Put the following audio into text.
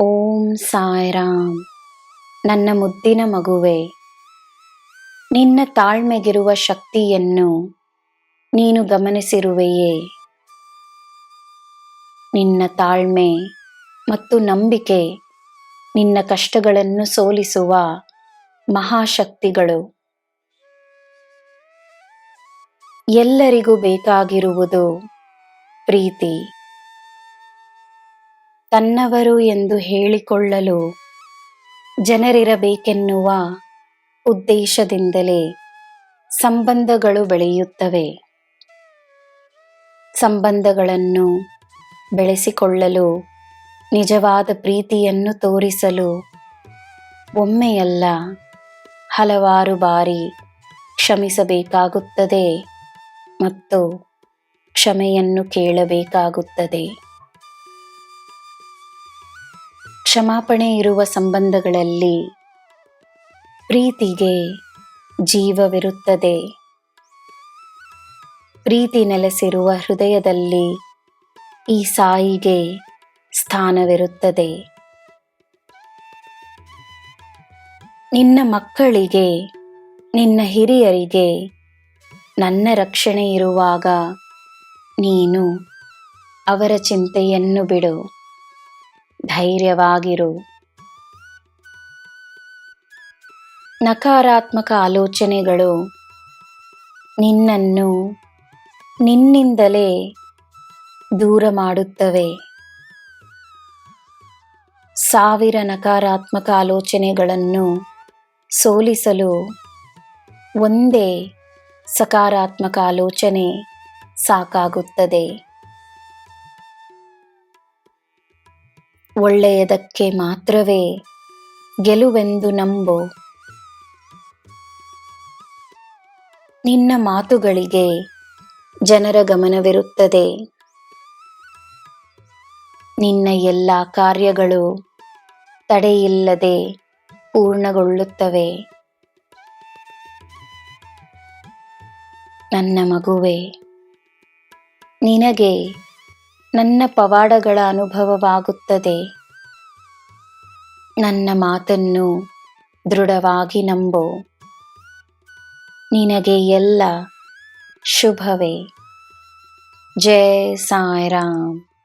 ಓಂ ಸಾಯಿರಾಮ್. ನನ್ನ ಮುದ್ದಿನ ಮಗುವೆ, ನಿನ್ನ ತಾಳ್ಮೆಗಿರುವ ಶಕ್ತಿಯನ್ನು ನೀನು ಗಮನಿಸಿರುವೆಯೇ? ನಿನ್ನ ತಾಳ್ಮೆ ಮತ್ತು ನಂಬಿಕೆ ನಿನ್ನ ಕಷ್ಟಗಳನ್ನು ಸೋಲಿಸುವ ಮಹಾಶಕ್ತಿಗಳು. ಎಲ್ಲರಿಗೂ ಬೇಕಾಗಿರುವುದು ಪ್ರೀತಿ. ತನ್ನವರು ಎಂದು ಹೇಳಿಕೊಳ್ಳಲು ಜನರಿರಬೇಕೆನ್ನುವ ಉದ್ದೇಶದಿಂದಲೇ ಸಂಬಂಧಗಳು ಬೆಳೆಯುತ್ತವೆ. ಸಂಬಂಧಗಳನ್ನು ಬೆಳೆಸಿಕೊಳ್ಳಲು ನಿಜವಾದ ಪ್ರೀತಿಯನ್ನು ತೋರಿಸಲು ಒಮ್ಮೆಯಲ್ಲ ಹಲವಾರು ಬಾರಿ ಕ್ಷಮಿಸಬೇಕಾಗುತ್ತದೆ ಮತ್ತು ಕ್ಷಮೆಯನ್ನು ಕೇಳಬೇಕಾಗುತ್ತದೆ. ಕ್ಷಮಾಪಣೆ ಇರುವ ಸಂಬಂಧಗಳಲ್ಲಿ ಪ್ರೀತಿಗೆ ಜೀವವಿರುತ್ತದೆ. ಪ್ರೀತಿ ನೆಲೆಸಿರುವ ಹೃದಯದಲ್ಲಿ ಈ ಸಾಯಿಗೆ ಸ್ಥಾನವಿರುತ್ತದೆ. ನಿನ್ನ ಮಕ್ಕಳಿಗೆ, ನಿನ್ನ ಹಿರಿಯರಿಗೆ ನನ್ನ ರಕ್ಷಣೆ ಇರುವಾಗ ನೀನು ಅವರ ಚಿಂತೆಯನ್ನು ಬಿಡು. ಧೈರ್ಯವಾಗಿರು. ನಕಾರಾತ್ಮಕ ಆಲೋಚನೆಗಳು ನಿನ್ನನ್ನು ನಿನ್ನಿಂದಲೇ ದೂರ ಮಾಡುತ್ತವೆ. ಸಾವಿರ ನಕಾರಾತ್ಮಕ ಆಲೋಚನೆಗಳನ್ನು ಸೋಲಿಸಲು ಒಂದೇ ಸಕಾರಾತ್ಮಕ ಆಲೋಚನೆ ಸಾಕಾಗುತ್ತದೆ. ಒಳ್ಳೆಯದಕ್ಕೆ ಮಾತ್ರವೇ ಗೆಲುವೆಂದು ನಂಬು. ನಿನ್ನ ಮಾತುಗಳಿಗೆ ಜನರ ಗಮನವಿರುತ್ತದೆ. ನಿನ್ನ ಎಲ್ಲ ಕಾರ್ಯಗಳು ತಡೆಯಿಲ್ಲದೆ ಪೂರ್ಣಗೊಳ್ಳುತ್ತವೆ. ನನ್ನ ಮಗುವೆ, ನಿನಗೆ ನನ್ನ ಪವಾಡಗಳ ಅನುಭವವಾಗುತ್ತದೆ. ನನ್ನ ಮಾತನ್ನು ದೃಢವಾಗಿ ನಂಬು. ನಿನಗೆ ಎಲ್ಲ ಶುಭವೇ. ಜಯ ಸಾಯಿರಾಮ್.